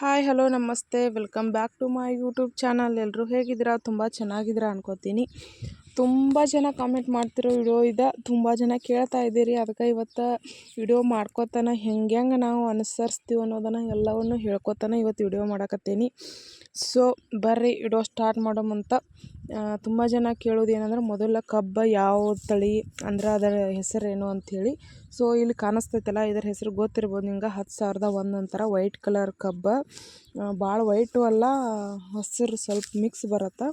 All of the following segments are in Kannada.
ಹಾಯ್, ಹಲೋ, ನಮಸ್ತೆ. Welcome back to my YouTube channel. ಎಲ್ಲರೂ ಹೇಗಿದ್ದೀರಾ? ತುಂಬ ಚೆನ್ನಾಗಿದ್ದೀರಾ ಅನ್ಕೋತೀನಿ. ತುಂಬ ಜನ ಕಾಮೆಂಟ್ ಮಾಡ್ತಿರೋ ವಿಡಿಯೋ ಇದೆ. ತುಂಬ ಜನ ಕೇಳ್ತಾ ಇದ್ದೀರಿ. ಅದಕ್ಕೆ ಇವತ್ತು ವಿಡಿಯೋ ಮಾಡ್ಕೋತಾನೆ ಹೆಂಗೆ ಹೆಂಗೆ ನಾವು ಅನುಸರಿಸ್ತೀವಿ ಅನ್ನೋದನ್ನು ಎಲ್ಲವನ್ನು ಹೇಳ್ಕೊತಾನೆ ಇವತ್ತು ವಿಡಿಯೋ ಮಾಡಕತ್ತೀನಿ. ಸೊ ಬರ್ರಿ, ವಿಡಿಯೋ ಸ್ಟಾರ್ಟ್ ಮಾಡೋಮಂತ. ತುಂಬ ಜನ ಕೇಳೋದು ಏನಂದ್ರೆ ಮೊದಲ ಕಬ್ಬ ಯಾವ ತಳಿ ಅಂದ್ರೆ ಅದರ ಹೆಸರೇನು ಅಂಥೇಳಿ ಸೊ ಇಲ್ಲಿ ಕಾಣಿಸ್ತೈತಲ್ಲ, ಇದರ ಹೆಸರು ಗೊತ್ತಿರ್ಬೋದು, ನಿಮ್ಗೆ ಹತ್ತು ಸಾವಿರದ ಒಂದು ಅಂತಾರೆ ವೈಟ್ ಕಲರ್ ಕಬ್ಬ. ಭಾಳ ವೈಟು ಅಲ್ಲ, ಹಸಿರು ಸ್ವಲ್ಪ ಮಿಕ್ಸ್ ಬರುತ್ತೆ.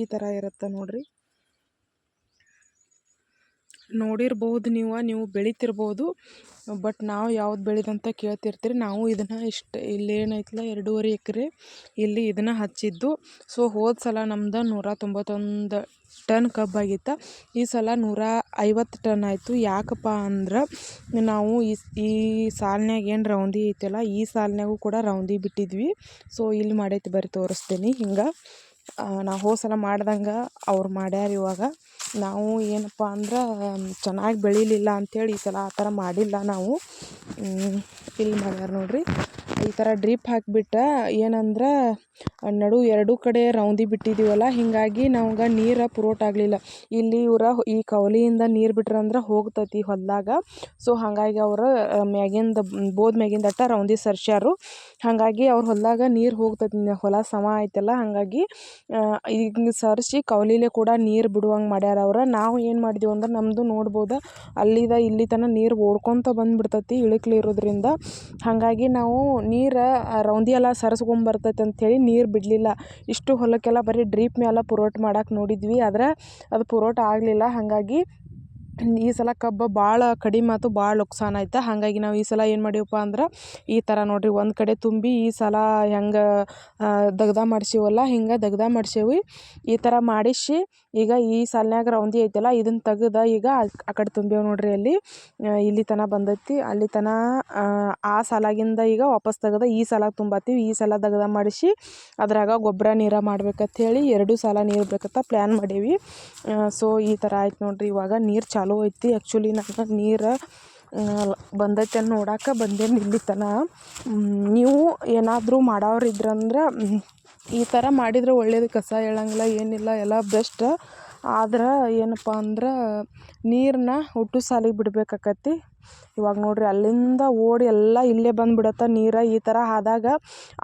ಈ ಥರ ಇರುತ್ತೆ ನೋಡಿರಿ. ನೋಡಿರ್ಬೋದು ನೀವು ನೀವು ಬೆಳಿತಿರ್ಬೋದು. ಬಟ್ ನಾವು ಯಾವ್ದು ಬೆಳೆದಂತ ಕೇಳ್ತಿರ್ತೀರಿ. ನಾವು ಇದನ್ನು ಇಷ್ಟು, ಇಲ್ಲಿ ಏನೈತಲ್ಲ ಎರಡೂವರೆ ಎಕರೆ ಇಲ್ಲಿ ಇದನ್ನು ಹಚ್ಚಿದ್ದು. ಸೊ ಹೋದ ಸಲ ನಮ್ದು ನೂರ ತೊಂಬತ್ತೊಂದು ಟನ್ ಕಬ್ಬಾಗಿತ್ತು ಈ ಸಲ ನೂರ ಐವತ್ತು ಟನ್ ಆಯಿತು. ಯಾಕಪ್ಪ ಅಂದ್ರೆ, ನಾವು ಈ ಈ ಸಾಲ್ನಾಗ ಏನು ರೌಂದಿ ಐತಲ್ಲ, ಈ ಸಾಲ್ನಾಗೂ ಕೂಡ ರೌಂದಿ ಬಿಟ್ಟಿದ್ವಿ. ಸೊ ಇಲ್ಲಿ ಮಾಡೈತಿ ಬರೀ ತೋರಿಸ್ತೀನಿ. ಹಿಂಗೆ ನಾವು ಹೋದ ಸಲ ಮಾಡ್ದಂಗೆ ಅವ್ರು ಮಾಡ್ಯಾರ ಇವಾಗ. ನಾವು ಏನಪ್ಪ ಅಂದ್ರೆ ಚೆನ್ನಾಗಿ ಬೆಳೀಲಿಲ್ಲ ಅಂಥೇಳಿ ಈ ಸಲ ಆ ಥರ ಮಾಡಿಲ್ಲ ನಾವು. ಇಲ್ಲಿ ಮಾಡ್ಯಾರ ನೋಡಿರಿ. ಈ ಥರ ಡ್ರಿಪ್ ಹಾಕಿಬಿಟ್ಟು ಏನಂದ್ರೆ, ನಡು ಎರಡೂ ಕಡೆ ರೌಂದಿ ಬಿಟ್ಟಿದ್ದೀವಲ್ಲ ಹೀಗಾಗಿ ನಮ್ಗೆ ನೀರು ಪುರೋಟ ಆಗಲಿಲ್ಲ. ಇಲ್ಲಿ ಇವರ ಈ ಕವಲಿಯಿಂದ ನೀರು ಬಿಟ್ರಂದ್ರೆ ಹೋಗ್ತತಿ ಹೊಲದಾಗ. ಸೊ, ಹಾಗಾಗಿ ಅವರು ಮ್ಯಾಗಿಂದ, ಬೋದ್ ಮ್ಯಾಗಿಂದ ಅಟ್ಟ ರೌಂದಿ ಸರ್ಸ್ಯಾರು. ಹಾಗಾಗಿ ಅವ್ರ ಹೊಲದಾಗ ನೀರು ಹೋಗ್ತತಿ, ಹೊಲ ಸಮ ಆಯ್ತಲ್ಲ, ಹಾಗಾಗಿ ಈಗ ಸರ್ಸಿ ಕವಲೀಲೆ ಕೂಡ ನೀರು ಬಿಡುವಂಗೆ ಮಾಡ್ಯಾರ. ಅವ್ರು, ನಾವು ಏನು ಮಾಡಿದೀವಿ ಅಂದ್ರೆ ನಮ್ಮದು ನೋಡ್ಬೋದು, ಅಲ್ಲಿದ ಇಲ್ಲಿ ತನಕ ನೀರು ಓಡ್ಕೊತ ಬಂದ್ಬಿಡ್ತೈತಿ ಇಳಿಕ್ಲಿ ಇರೋದ್ರಿಂದ. ಹಾಗಾಗಿ ನಾವು ನೀರು ರೌಂದಿ ಎಲ್ಲ ಸರಿಸ್ಕೊಂಬರ್ತೈತೆ ಅಂಥೇಳಿ ನೀರು ಬಿಡಲಿಲ್ಲ. ಇಷ್ಟು ಹೊಲಕ್ಕೆಲ್ಲ ಬರೀ ಡ್ರಿಪ್ ಮೇಲೆ ಪುರೋಟ್ ಮಾಡಕ್ಕೆ ನೋಡಿದ್ವಿ, ಆದ್ರೆ ಅದು ಪುರೋಟ್ ಆಗಲಿಲ್ಲ. ಹಾಗಾಗಿ ಈ ಸಲ ಕಬ್ಬು ಭಾಳ ಕಡಿಮೆ ಆಯ್ತು ಭಾಳ ನುಕ್ಸಾನ್ ಆಯ್ತು. ಹಾಗಾಗಿ ನಾವು ಈ ಸಲ ಏನು ಮಾಡೀವಪ್ಪ ಅಂದ್ರೆ, ಈ ಥರ ನೋಡಿರಿ ಒಂದು ಕಡೆ ತುಂಬಿ ಈ ಸಲ ಹೆಂಗೆ ದಗ್ದ ಮಾಡ್ಸೀವಲ್ಲ, ಹಿಂಗೆ ದಗ್ದ ಮಾಡ್ಸೇವಿ. ಈ ಥರ ಮಾಡಿಸಿ, ಈಗ ಈ ಸಾಲ್ನಾಗ ರೌಂದಿ ಐತಲ್ಲ ಇದನ್ನು ತೆಗ್ದು ಈಗ ಆ ಕಡೆ ತುಂಬೇವು ನೋಡಿರಿ ಅಲ್ಲಿ. ಇಲ್ಲಿ ತನಕ ಬಂದೈತಿ. ಅಲ್ಲಿ ತನಕ ಆ ಸಾಲಾಗಿಂದ ಈಗ ವಾಪಸ್ ತೆಗ್ದು ಈ ಸಲ ತುಂಬತ್ತೀವಿ ಈ ಸಲ ದಗ್ದ ಮಾಡಿಸಿ, ಅದ್ರಾಗ ಗೊಬ್ಬರ ನೀರ ಮಾಡ್ಬೇಕಂತ ಹೇಳಿ ಎರಡು ಸಲ ನೀರು ಬೇಕಂತ ಪ್ಲ್ಯಾನ್ ಮಾಡೀವಿ. ಸೊ ಈ ಥರ ಆಯ್ತು ನೋಡಿರಿ ಇವಾಗ ನೀರು ಚಾಲೂ ಐತಿ. ಆ್ಯಕ್ಚುಲಿ ನನಗೆ ನೀರು ಬಂದೈತೆ ಅಂತ ನೋಡಕ್ಕೆ ಬಂದೇನಿ ಇಲ್ಲಿ ತನಕ ನೀವು ಏನಾದರೂ ಮಾಡೋರು ಇದ್ರಂದ್ರೆ ಈ ಥರ ಮಾಡಿದ್ರೆ ಒಳ್ಳೇದು. ಕಸ ಹೇಳಂಗಿಲ್ಲ ಏನಿಲ್ಲ, ಎಲ್ಲ ಬೆಸ್ಟ್ ಆದ್ರೆ ಏನಪ್ಪ ಅಂದ್ರೆ ನೀರನ್ನ ಒಟ್ಟು ಸಾಲಿಗೆ ಬಿಡ್ಬೇಕಾಕತಿ ಇವಾಗ ನೋಡಿರಿ ಅಲ್ಲಿಂದ ಓಡಿ ಎಲ್ಲ ಇಲ್ಲೇ ಬಂದ್ಬಿಡತ್ತೆ ನೀರು ಈ ಥರ ಆದಾಗ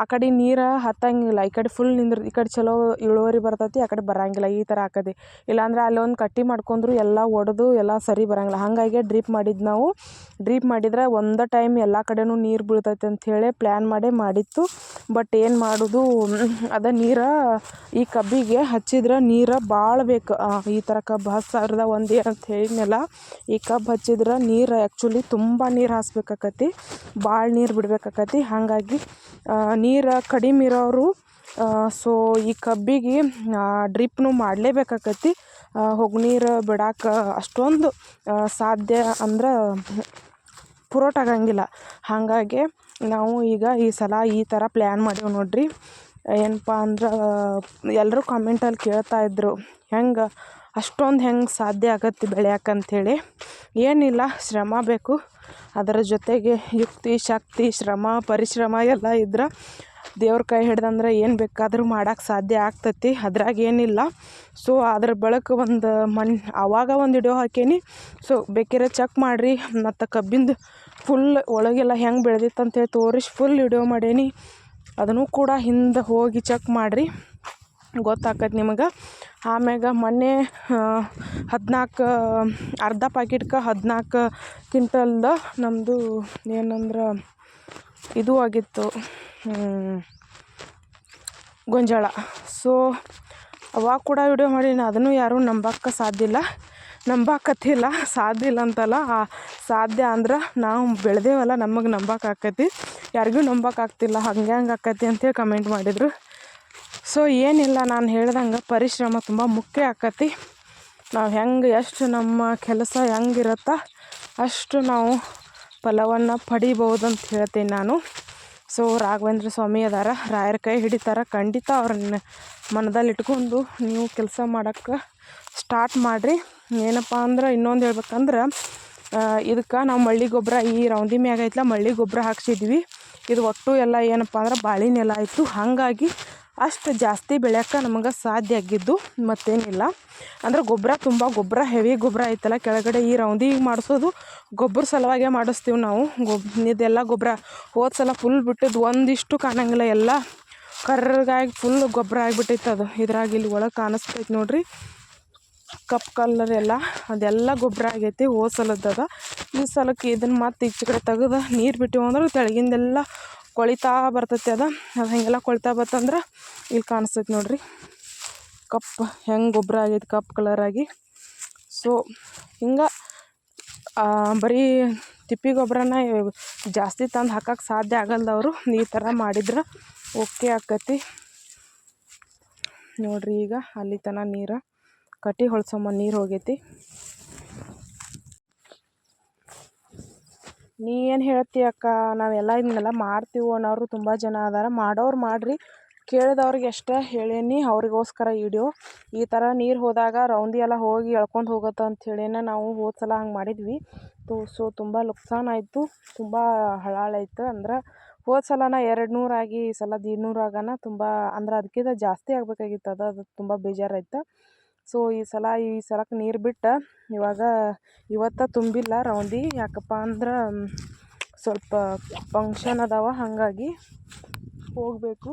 ಆ ಕಡೆ ನೀರು ಹತ್ತಂಗಿಲ್ಲ. ಈ ಕಡೆ ಫುಲ್ ನಿಂದ್ರ, ಈ ಕಡೆ ಚಲೋ ಇಳುವರಿ ಬರ್ತೈತಿ, ಆ ಕಡೆ ಬರಂಗಿಲ್ಲ. ಈ ಥರ ಆಕತಿ. ಇಲ್ಲಾಂದ್ರೆ ಅಲ್ಲೊಂದು ಕಟ್ಟಿ ಮಾಡ್ಕೊಂಡ್ರು ಎಲ್ಲ ಒಡೆದು ಎಲ್ಲ ಸರಿ ಬರಂಗಿಲ್ಲ. ಹಾಗಾಗಿ ಡ್ರಿಪ್ ಮಾಡಿದ್ದು ನಾವು. ಡ್ರಿಪ್ ಮಾಡಿದ್ರೆ ಒಂದೇ ಟೈಮ್ ಎಲ್ಲ ಕಡೆನೂ ನೀರು ಬೀಳ್ತೈತೆ ಅಂಥೇಳಿ ಪ್ಲ್ಯಾನ್ ಮಾಡೇ ಮಾಡಿತ್ತು. ಬಟ್ ಏನು ಮಾಡೋದು? ಅದ ನೀರು ಈ ಕಬ್ಬಿಗೆ ಹಚ್ಚಿದ್ರೆ ನೀರು ಭಾಳ ಬೇಕು ಈ ಥರ ಕಬ್ಬು ಹತ್ತು ಸಾವಿರದ ಒಂದು ಅಂತ ಹೇಳಿದ್ನಲ್ಲ, ಈ ಕಬ್ಬು ಹಚ್ಚಿದ್ರೆ ನೀರು ಆ್ಯಕ್ಚುಲಿ ತುಂಬ ನೀರು ಹಾಸ್ಬೇಕಾಕತಿ ಭಾಳ ನೀರು ಬಿಡ್ಬೇಕಾಕತಿ. ಹಾಗಾಗಿ ನೀರು ಕಡಿಮೆ ಇರೋರು ಸೊ ಈ ಕಬ್ಬಿಗೆ ಡ್ರಿಪ್ನು ಮಾಡಲೇಬೇಕಾಕತಿ. ನೀರು ಬಿಡಕ್ಕೆ ಅಷ್ಟೊಂದು ಸಾಧ್ಯ ಅಂದ್ರೆ ಪುರೋಟ ಆಗಂಗಿಲ್ಲ. ಹಾಗಾಗಿ ನಾವು ಈಗ ಈ ಸಲ ಈ ಥರ ಪ್ಲ್ಯಾನ್ ಮಾಡೀವಿ ನೋಡ್ರಿ. ಏನಪ್ಪ ಅಂದ್ರೆ ಎಲ್ಲರೂ ಕಾಮೆಂಟಲ್ಲಿ ಕೇಳ್ತಾ ಇದ್ದರು ಹೆಂಗೆ, ಅಷ್ಟೊಂದು ಹೆಂಗೆ ಸಾಧ್ಯ ಆಗತ್ತೆ ಬೆಳ್ಯಾಕೆ ಅಂಥೇಳಿ ಏನಿಲ್ಲ, ಶ್ರಮ ಬೇಕು. ಅದರ ಜೊತೆಗೆ ಯುಕ್ತಿ, ಶಕ್ತಿ, ಶ್ರಮ, ಪರಿಶ್ರಮ ಎಲ್ಲ ಇದ್ರೆ. ದೇವ್ರ ಕೈ ಹಿಡ್ದಂದ್ರೆ ಏನು ಬೇಕಾದರೂ ಮಾಡೋಕ್ಕೆ ಸಾಧ್ಯ ಆಗ್ತತಿ, ಅದ್ರಾಗ ಏನಿಲ್ಲ. ಸೊ ಅದ್ರ ಬಳಕ ಒಂದು ಮಣ್ ಆವಾಗ ಒಂದು ವಿಡಿಯೋ ಹಾಕೇನಿ. ಸೊ ಬೇಕಿರೋ ಚೆಕ್ ಮಾಡಿರಿ, ಮತ್ತು ಕಬ್ಬಿಂದು ಫುಲ್ ಒಳಗೆಲ್ಲ ಹೆಂಗೆ ಬೆಳೆದಿತ್ತು ಅಂತೇಳಿ ತೋರಿಸಿ ಫುಲ್ ವಿಡಿಯೋ ಮಾಡೀನಿ. ಅದನ್ನು ಕೂಡ ಹಿಂದೆ ಹೋಗಿ ಚೆಕ್ ಮಾಡಿರಿ. ಗೊತ್ತಾಕೈತೆ ನಿಮಗೆ. ಆಮ್ಯಾಗ ಮೊನ್ನೆ ಹದಿನಾಲ್ಕು, ಅರ್ಧ ಪ್ಯಾಕೆಟ್ಕ ಹದಿನಾಲ್ಕು ಕ್ವಿಂಟಲ್ದು ನಮ್ಮದು ಏನಂದ್ರೆ ಇದು ಆಗಿತ್ತು ಗೊಂಜಾಳ. ಸೊ ಅವಾಗ ಕೂಡ ವಿಡಿಯೋ ಮಾಡೀನಿ. ಅದನ್ನು ಯಾರೂ ನಂಬಕ್ಕೆ ಸಾಧ್ಯ ಇಲ್ಲ. ನಂಬಕ್ಕತ್ತಿಲ್ಲ ಸಾಧ್ಯ ಇಲ್ಲ ಅಂತಲ್ಲ. ಸಾಧ್ಯ ಅಂದ್ರೆ ನಾವು ಬೆಳೆದೇವಲ್ಲ ನಮಗೆ ನಂಬಕ್ಕೆ ಆಕೈತಿ. ಯಾರಿಗೂ ನಂಬಕ್ಕೆ ಆಗ್ತಿಲ್ಲ, ಹಂಗೆ ಹಂಗೆ ಆಕತಿ ಅಂತೇಳಿ ಕಮೆಂಟ್ ಮಾಡಿದರು. ಸೊ ಏನಿಲ್ಲ, ನಾನು ಹೇಳ್ದಂಗೆ ಪರಿಶ್ರಮ ತುಂಬ ಮುಖ್ಯ ಆಕತಿ. ನಾವು ಹೆಂಗೆ, ಎಷ್ಟು ನಮ್ಮ ಕೆಲಸ ಹೆಂಗಿರುತ್ತ ಅಷ್ಟು ನಾವು ಫಲವನ್ನು ಪಡಿಬೋದು ಅಂತ ಹೇಳ್ತೀನಿ ನಾನು. ಸೊ ರಾಘವೇಂದ್ರ ಸ್ವಾಮಿ ಅದಾರ, ರಾಯರ ಕೈ ಹಿಡಿತಾರ. ಖಂಡಿತ ಅವ್ರನ್ನ ಮನದಲ್ಲಿ ಇಟ್ಕೊಂಡು ನೀವು ಕೆಲಸ ಮಾಡೋಕ್ಕೆ ಸ್ಟಾರ್ಟ್ ಮಾಡಿರಿ. ಏನಪ್ಪ ಅಂದ್ರೆ ಇನ್ನೊಂದು ಹೇಳ್ಬೇಕಂದ್ರೆ ಇದಕ್ಕೆ ನಾವು ಮಳ್ಳಿ ಗೊಬ್ಬರ ಈ ರೌಂದಿ ಮ್ಯಾಗ ಐತಲ್ಲ ಮಳ್ಳಿ ಗೊಬ್ಬರ ಹಾಕ್ಸಿದ್ವಿ. ಇದು ಒಟ್ಟು ಎಲ್ಲ ಏನಪ್ಪ ಅಂದ್ರೆ ಬಾಳೆ ನೆಲ ಇತ್ತು ಹಾಗಾಗಿ ಅಷ್ಟು ಜಾಸ್ತಿ ಬೆಳೆಯೋಕ್ಕೆ ನಮಗೆ ಸಾಧ್ಯ ಆಗಿದ್ದು ಮತ್ತೇನಿಲ್ಲ. ಅಂದ್ರೆ ಗೊಬ್ಬರ ತುಂಬ ಗೊಬ್ಬರ ಹೆವಿ ಗೊಬ್ಬರ ಐತಲ್ಲ ಕೆಳಗಡೆ ಈ ರೌಂದಿ ಮಾಡಿಸೋದು ಗೊಬ್ಬರ ಸಲುವಾಗೆ ಮಾಡಿಸ್ತೀವಿ ನಾವು. ಗೊಬ್, ಇದೆಲ್ಲ ಗೊಬ್ಬರ ಹೋದ ಸಲ ಫುಲ್ ಬಿಟ್ಟಿದ್ದು ಒಂದಿಷ್ಟು ಕಾಣಂಗಿಲ್ಲ, ಎಲ್ಲ ಕರ್ರಗಾಗಿ ಫುಲ್ ಗೊಬ್ಬರ ಆಗಿಬಿಟ್ಟೈತೆ ಅದು. ಇದ್ರಾಗ ಇಲ್ಲಿ ಒಳಗೆ ಕಾಣಿಸ್ತೈತೆ ನೋಡ್ರಿ. ಕಪ್ ಕಲರ್ ಎಲ್ಲ, ಅದೆಲ್ಲ ಗೊಬ್ಬರ ಆಗೈತಿ ಹೋದ ಸಲದಾಗ ಈ ಸಲಕ್ಕೆ ಇದನ್ನು ಮತ್ತೆ ಈಚೆ ಕಡೆ ತೆಗೆದು ನೀರು ಬಿಟ್ಟಿವಿ ಅಂದ್ರೆ ತೆಳಗಿಂದೆಲ್ಲ ಕೊಳಿತಾ ಬರ್ತೈತಿ ಅದು. ಅದು ಹಾಗೆಲ್ಲ ಕೊಳಿತಾ ಬರ್ತಂದ್ರೆ ಇಲ್ಲಿ ಕಾಣಿಸ್ತೈತೆ ನೋಡಿರಿ. ಕಪ್ ಹೆಂಗೆ ಗೊಬ್ಬರ ಆಗೈತಿ ಕಪ್ ಕಲರಾಗಿ ಸೊ, ಹಿಂಗೆ ಬರೀ ತಿಪ್ಪಿ ಗೊಬ್ಬರನ ಜಾಸ್ತಿ ತಂದು ಹಾಕಕ್ಕೆ ಸಾಧ್ಯ ಆಗಲ್ದವರು ಈ ಥರ ಮಾಡಿದ್ರೆ ಓಕೆ ಆಕತಿ. ನೋಡ್ರಿ ಈಗ ಅಲ್ಲಿ ತನಕ ನೀರು. ಕಟ್ಟಿ ಹೊಳ್ಸೋಮ ನೀರು ಹೋಗೈತಿ. ನೀ ಏನು ಹೇಳ್ತಿ ಅಕ್ಕ? ನಾವೆಲ್ಲ ಇದನ್ನೆಲ್ಲ ಮಾಡ್ತೀವಿ ಅನ್ನೋರು ತುಂಬ ಜನ ಅದಾರ. ಮಾಡೋರು ಮಾಡ್ರಿ. ಕೇಳಿದವ್ರಿಗೆ ಎಷ್ಟೇ ಹೇಳೀನಿ. ಅವ್ರಿಗೋಸ್ಕರ ವಿಡಿಯೋ ಈ ಥರ ನೀರು ಹೋದಾಗ ರೌಂದಿ ಎಲ್ಲ ಹೋಗಿ ಎಳ್ಕೊಂಡು ಹೋಗುತ್ತೆ ಅಂತ ಹೇಳಿನೇ ನಾವು ಹೋದ ಸಲ ಹಂಗೆ ಮಾಡಿದ್ವಿ. ತು, ಸೊ ತುಂಬ ನುಕ್ಸಾನ್ ಆಯಿತು. ತುಂಬ ಹಳಾಳಾಯ್ತು ಅಂದ್ರೆ ಹೋದ ಸಲನ ಎರಡು ನೂರು ಆಗಿ ಈ ಸಲ ದೀಡ್ನೂರು ಆಗೋಣ ತುಂಬ, ಅಂದ್ರೆ ಅದಕ್ಕಿಂತ ಜಾಸ್ತಿ ಆಗಬೇಕಾಗಿತ್ತು. ಅದು ಅದು ತುಂಬ ಬೇಜಾರಾಯ್ತು ಸೊ, ಈ ಸಲ, ಈ ಸಲಕ್ಕೆ ನೀರು ಬಿಟ್ಟು ಇವಾಗ ಇವತ್ತು ತುಂಬಿಲ್ಲ ರೌಂದಿ ಯಾಕಪ್ಪ ಅಂದ್ರೆ ಸ್ವಲ್ಪ ಫಂಕ್ಷನ್ ಅದಾವ, ಹಾಗಾಗಿ ಹೋಗಬೇಕು.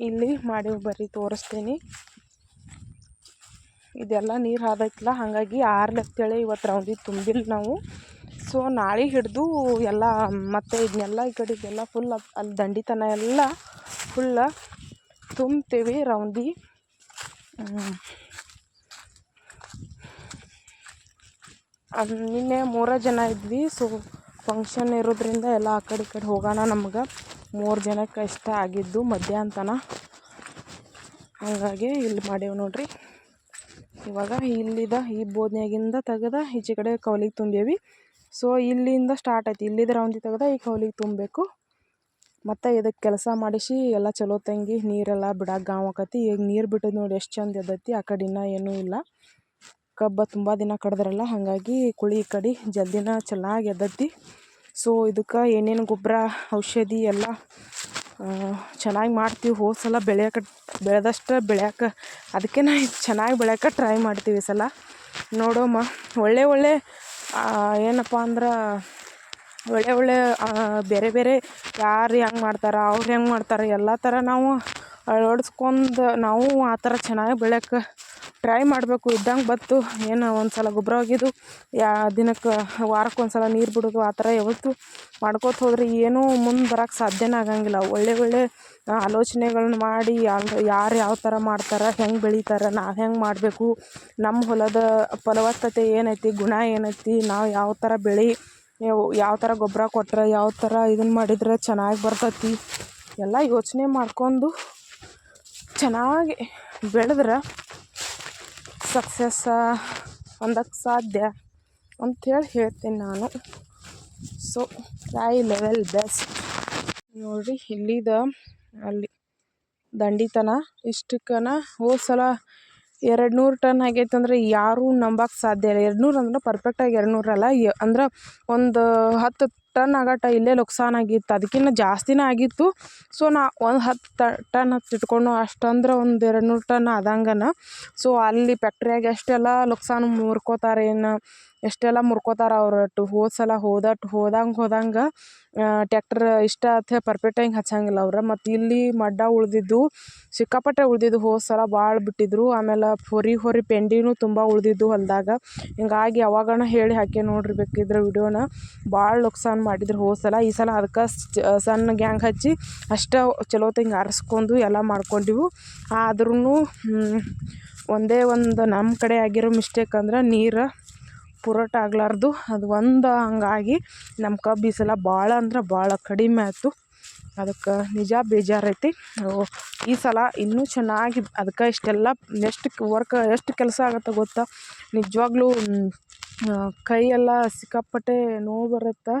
ಇಲ್ಲಿ ಮಾಡಿ ಬರ್ರಿ ತೋರಿಸ್ತೀನಿ. ಇದೆಲ್ಲ ನೀರು ಹಾದೈತಲ್ಲ ಹಾಗಾಗಿ ಆರ್ಲತ್ತೇಳಿ ಇವತ್ತು ರೌಂದಿ ತುಂಬಿಲ್ಲ ನಾವು. ಸೊ, ನಾಳೆ ಹಿಡಿದು ಎಲ್ಲ, ಮತ್ತೆ ಇದನ್ನೆಲ್ಲ ಈ ಕಡೆಗೆಲ್ಲ ಫುಲ್ ಅಲ್ಲಿ ದಂಡಿತನ ಎಲ್ಲ ಫುಲ್ಲ ತುಂಬ್ತೀವಿ ರೌಂದಿ ನಿನ್ನೆ ಮೂರೇ ಜನ ಇದ್ವಿ ಸೊ ಫಂಕ್ಷನ್ ಇರೋದ್ರಿಂದ ಎಲ್ಲ ಆ ಕಡೆ ಈ ಕಡೆ ಹೋಗೋಣ ನಮ್ಗೆ. ಮೂರು ಜನಕ್ಕೆ ಇಷ್ಟ ಆಗಿದ್ದು ಮಧ್ಯಾಹ್ನ ತನಕ ಹಾಗಾಗಿ ಇಲ್ಲಿ ಮಾಡೇವು ನೋಡ್ರಿ. ಇವಾಗ ಇಲ್ಲಿದ ಈ ಬೋದ್ನ್ಯಾಗಿಂದ ತೆಗೆದ ಈಚೆ ಕಡೆ ಕೌಲಿಗೆ ತುಂಬೇವಿ ಸೊ ಇಲ್ಲಿಂದ ಸ್ಟಾರ್ಟ್ ಆಯ್ತು. ಇಲ್ಲಿದ ರೌಂದಿ ತೆಗೆದ ಈ ಕೌಲಿಗೆ ತುಂಬಬೇಕು. ಮತ್ತು ಇದಕ್ಕೆ ಕೆಲಸ ಮಾಡಿಸಿ ಎಲ್ಲ ಚಲೋ ತಂಗಿ, ನೀರೆಲ್ಲ ಬಿಡಕ್ಕೆ ಗಾಂವ್ ಆಕತಿ. ಈಗ ನೀರು ಬಿಟ್ಟದ್ದು ನೋಡಿ ಎಷ್ಟು ಚಂದ ಎದ್ದೈತಿ ಆ ಕಡೆ ಇನ್ನೂ ಏನೂ ಇಲ್ಲ. ಕಬ್ಬು ತುಂಬ ದಿನ ಕಡ್ದ್ರಲ್ಲ, ಹಾಗಾಗಿ ಕುಳಿ ಈ ಕಡೆ ಜಲ್ದಿನ ಚೆನ್ನಾಗಿ ಎದ್ದೈತಿ ಸೊ ಇದಕ್ಕೆ ಏನೇನು ಗೊಬ್ಬರ ಔಷಧಿ ಎಲ್ಲ ಚೆನ್ನಾಗಿ ಮಾಡ್ತೀವಿ. ಹೋದ ಸಲ ಬೆಳೆಯಕ್ಕೆ ಬೆಳೆದಷ್ಟು ಬೆಳ್ಯಾಕ, ಅದಕ್ಕೆ ನಾ ಚೆನ್ನಾಗಿ ಬೆಳ್ಯಾಕ ಟ್ರೈ ಮಾಡ್ತೀವಿ ಈ ಸಲ. ನೋಡೋಮ್ಮ ಒಳ್ಳೆ ಒಳ್ಳೆ ಏನಪ್ಪ ಅಂದ್ರೆ ಒಳ್ಳೆ ಒಳ್ಳೆ ಬೇರೆ ಬೇರೆ ಯಾರು ಹೆಂಗೆ ಮಾಡ್ತಾರೆ, ಅವ್ರು ಹೆಂಗೆ ಮಾಡ್ತಾರೆ, ಎಲ್ಲ ಥರ ನಾವು ಅಳ್ವಡ್ಸ್ಕೊಂಡು ನಾವು ಆ ಥರ ಚೆನ್ನಾಗಿ ಬೆಳ್ಯಕ್ಕೆ ಟ್ರೈ ಮಾಡಬೇಕು. ಇದ್ದಂಗೆ ಬತ್ತು ಏನು ಒಂದು ಸಲ ಗೊಬ್ಬರ ಒಗೆದು, ಯಾ ದಿನಕ್ಕೆ ವಾರಕ್ಕೆ ಒಂದು ಸಲ ನೀರು ಬಿಡೋದು, ಆ ಥರ ಯಾವತ್ತು ಮಾಡ್ಕೋತ ಹೋದ್ರೆ ಏನೂ ಮುಂದೆ ಬರೋಕ್ಕೆ ಸಾಧ್ಯನೇ ಆಗಂಗಿಲ್ಲ. ಒಳ್ಳೆ ಒಳ್ಳೆ ಆಲೋಚನೆಗಳನ್ನ ಮಾಡಿ, ಯಾರು ಯಾವ ಥರ ಮಾಡ್ತಾರೆ, ಹೆಂಗೆ ಬೆಳೀತಾರೆ, ನಾವು ಹೆಂಗೆ ಮಾಡಬೇಕು ನಮ್ಮ ಹೊಲದ ಫಲವತ್ತತೆ ಏನೈತಿ, ಗುಣ ಏನೈತಿ, ನಾವು ಯಾವ ಥರ ಬೆಳೆ ಯಾವ ಥರ ಗೊಬ್ಬರ ಕೊಟ್ಟರೆ ಯಾವ ಥರ ಇದನ್ನು ಮಾಡಿದ್ರೆ ಚೆನ್ನಾಗಿ ಬರ್ತೈತಿ, ಎಲ್ಲ ಯೋಚನೆ ಮಾಡ್ಕೊಂಡು ಚೆನ್ನಾಗಿ ಬೆಳೆದ್ರೆ ಸಕ್ಸಸ್ ಹೊಂದಕ್ಕೆ ಸಾಧ್ಯ ಅಂಥೇಳಿ ಹೇಳ್ತೀನಿ ನಾನು. ಸೊ ಟ್ರೈ ಲೆವೆಲ್ ಬೆಸ್ಟ್ ನೋಡಿರಿ, ಇಲ್ಲಿದ ಅಲ್ಲಿ ದಂಡಿತನ, ಇಷ್ಟಕ್ಕನ ಹೋದ ಸಲ ಎರಡು ನೂರು ಟನ್ ಆಗೈತೆ ಅಂದ್ರೆ ಯಾರೂ ನಂಬಕ್ಕೆ ಸಾಧ್ಯ ಇಲ್ಲ. ಎರಡು ನೂರು ಅಂದ್ರೆ ಪರ್ಫೆಕ್ಟಾಗಿ ಎರಡು ನೂರು ಅಲ್ಲ ಯ ಅಂದ್ರೆ ಒಂದು ಹತ್ತು ಟನ್ ಆಗಟ ಇಲ್ಲೇ ನುಕ್ಸಾನ್ ಆಗಿತ್ತು. ಅದಕ್ಕಿಂತ ಜಾಸ್ತಿನೇ ಆಗಿತ್ತು. ಸೊ, ನಾ ಒಂದು ಹತ್ತು ಟನ್ ಹತ್ತು ಇಟ್ಕೊಂಡು ಅಷ್ಟಂದ್ರೆ ಒಂದು ಎರಡು ನೂರು ಟನ್ ಆದಂಗನ. ಸೊ, ಅಲ್ಲಿ ಫ್ಯಾಕ್ಟ್ರಿಯಾಗೆ ಅಷ್ಟೆಲ್ಲ ನುಕ್ಸಾನ್ ಮುರ್ಕೋತಾರೆ ಏನು ಎಷ್ಟೆಲ್ಲ ಮುರ್ಕೋತಾರ ಅವ್ರು ಅಷ್ಟು ಹೋದ ಸಲ ಹೋದಟ್ಟು ಹೋದಂಗೆ ಹೋದಂಗೆ ಟ್ಯಾಕ್ಟ್ರ್ ಇಷ್ಟ ಪರ್ಫೆಕ್ಟಾಗಿ ಹಿಂಗೆ ಹಚ್ಚಂಗಿಲ್ಲ ಅವ್ರು. ಮತ್ತು ಇಲ್ಲಿ ಮಡ್ಡ ಉಳಿದಿದ್ದು, ಸಿಕ್ಕಾಪಟ್ಟೆ ಉಳಿದಿದ್ದು ಹೋದ ಸಲ ಭಾಳ ಬಿಟ್ಟಿದ್ರು. ಆಮೇಲೆ ಹೊರಿ ಹೊರಿ ಪೆಂಡಿನೂ ತುಂಬ ಉಳಿದಿದ್ದು ಹೊಲ್ದಾಗ. ಹಿಂಗಾಗಿ ಯಾವಾಗನ ಹೇಳಿ ಹಾಕಿ ನೋಡ್ರಿ ಬೇಕಿದ್ರೆ ವಿಡಿಯೋನ. ಭಾಳ ನುಕ್ಸಾನ್ ಮಾಡಿದ್ರು ಹೋದ ಸಲ. ಈ ಸಲ ಅದಕ್ಕೆ ಸಣ್ಣ ಗ್ಯಾಂಗ್ ಹಚ್ಚಿ ಅಷ್ಟೇ ಚಲೋತ್ತಂಗೆ ಆರಿಸ್ಕೊಂಡು ಎಲ್ಲ ಮಾಡ್ಕೊಂಡಿವು. ಆದ್ರೂ ಒಂದೇ ಒಂದು ನಮ್ಮ ಕಡೆ ಆಗಿರೋ ಮಿಸ್ಟೇಕ್ ಅಂದ್ರೆ ನೀರು ಪೂರಟ ಆಗ್ಲಾರ್ದು. ಅದು ಒಂದು ಹಂಗಾಗಿ ನಮ್ಮ ಕಬ್ಬು ಈ ಸಲ ಭಾಳ ಅಂದ್ರೆ ಭಾಳ ಕಡಿಮೆ ಆಯಿತು. ಅದಕ್ಕೆ ನಿಜ ಬೇಜಾರೈತಿ. ಈ ಸಲ ಇನ್ನೂ ಚೆನ್ನಾಗಿ, ಅದಕ್ಕೆ ಇಷ್ಟೆಲ್ಲ ಎಷ್ಟು ವರ್ಕ್ ಎಷ್ಟು ಕೆಲಸ ಆಗತ್ತೆ ಗೊತ್ತಾ? ನಿಜವಾಗ್ಲೂ ಕೈಯೆಲ್ಲ ಸಿಕ್ಕಾಪಟ್ಟೆ ನೋವು ಬರುತ್ತೆ.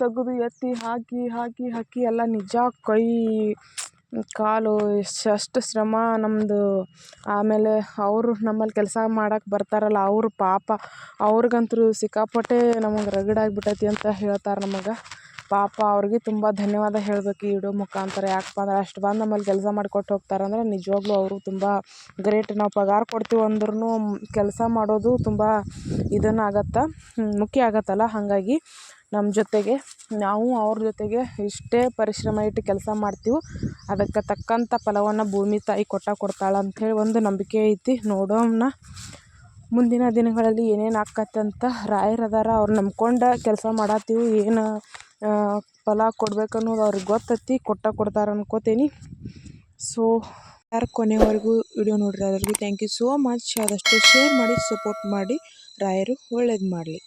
ತೆಗೆದು ಎತ್ತಿ ಹಾಕಿ ಹಾಕಿ ಹಾಕಿ ಎಲ್ಲ ನಿಜ ಕೈ ಕಾಲು ಎಷ್ಟು ಶ್ರಮ ನಮ್ಮದು ಆಮೇಲೆ ಅವರು ನಮ್ಮಲ್ಲಿ ಕೆಲಸ ಮಾಡಕ್ಕೆ ಬರ್ತಾರಲ್ಲ, ಅವರು ಪಾಪ. ಅವ್ರಿಗಂತೂ ಸಿಕ್ಕಾಪಟ್ಟೆ ನಮಗೆ ರಗಡಾಗ್ಬಿಟ್ಟೈತಿ ಅಂತ ಹೇಳ್ತಾರೆ ನಮಗೆ. ಪಾಪ, ಅವ್ರಿಗೆ ತುಂಬ ಧನ್ಯವಾದ ಹೇಳ್ಬೇಕು ಈ ವಿಡಿಯೋ ಮುಖಾಂತರ. ಯಾಕಪ್ಪ ಅಂದ್ರೆ ಅಷ್ಟು ಬಂದು ನಮ್ಮಲ್ಲಿ ಕೆಲಸ ಮಾಡಿಕೊಟ್ಟು ಹೋಗ್ತಾರಂದ್ರೆ ನಿಜವಾಗ್ಲೂ ಅವರು ತುಂಬ ಗ್ರೇಟ್. ನಾವು ಪಗಾರ ಕೊಡ್ತೀವಿ ಅಂದ್ರೂ ಕೆಲಸ ಮಾಡೋದು ತುಂಬ ಇದನ್ನು ಆಗತ್ತೆ ಮುಖ್ಯ ಆಗತ್ತಲ್ಲ. ಹಾಗಾಗಿ ನಮ್ಮ ಜೊತೆಗೆ. ನಾವು ಅವ್ರ ಜೊತೆಗೆ ಇಷ್ಟೇ ಪರಿಶ್ರಮ ಇಟ್ಟು ಕೆಲಸ ಮಾಡ್ತೀವಿ. ಅದಕ್ಕೆ ತಕ್ಕಂಥ ಫಲವನ್ನು ಭೂಮಿ ತಾಯಿ ಕೊಟ್ಟ ಕೊಡ್ತಾಳೆ ಅಂಥೇಳಿ ಒಂದು ನಂಬಿಕೆ ಐತಿ. ನೋಡೋಣ ಮುಂದಿನ ದಿನಗಳಲ್ಲಿ ಏನೇನು ಆಕ್ಕತ್ತಂತ ರಾಯರು ಅದಾರ. ಅವ್ರು ನಂಬ್ಕೊಂಡು ಕೆಲಸ ಮಾಡತ್ತೀವಿ. ಏನು ಫಲ ಕೊಡ್ಬೇಕು ಅನ್ನೋದು ಅವ್ರಿಗೆ ಗೊತ್ತೈತಿ. ಕೊಟ್ಟ ಕೊಡ್ತಾರೆ ಅನ್ಕೋತೀನಿ. ಸೊ ಯಾರು ಕೊನೆವರೆಗೂ ವಿಡಿಯೋ ನೋಡಿರಿ ಅದರಿಗೆ ಥ್ಯಾಂಕ್ ಯು ಸೋ ಮಚ್ ಆದಷ್ಟು ಶೇರ್ ಮಾಡಿ ಸಪೋರ್ಟ್ ಮಾಡಿ. ರಾಯರು ಒಳ್ಳೇದು ಮಾಡಲಿ.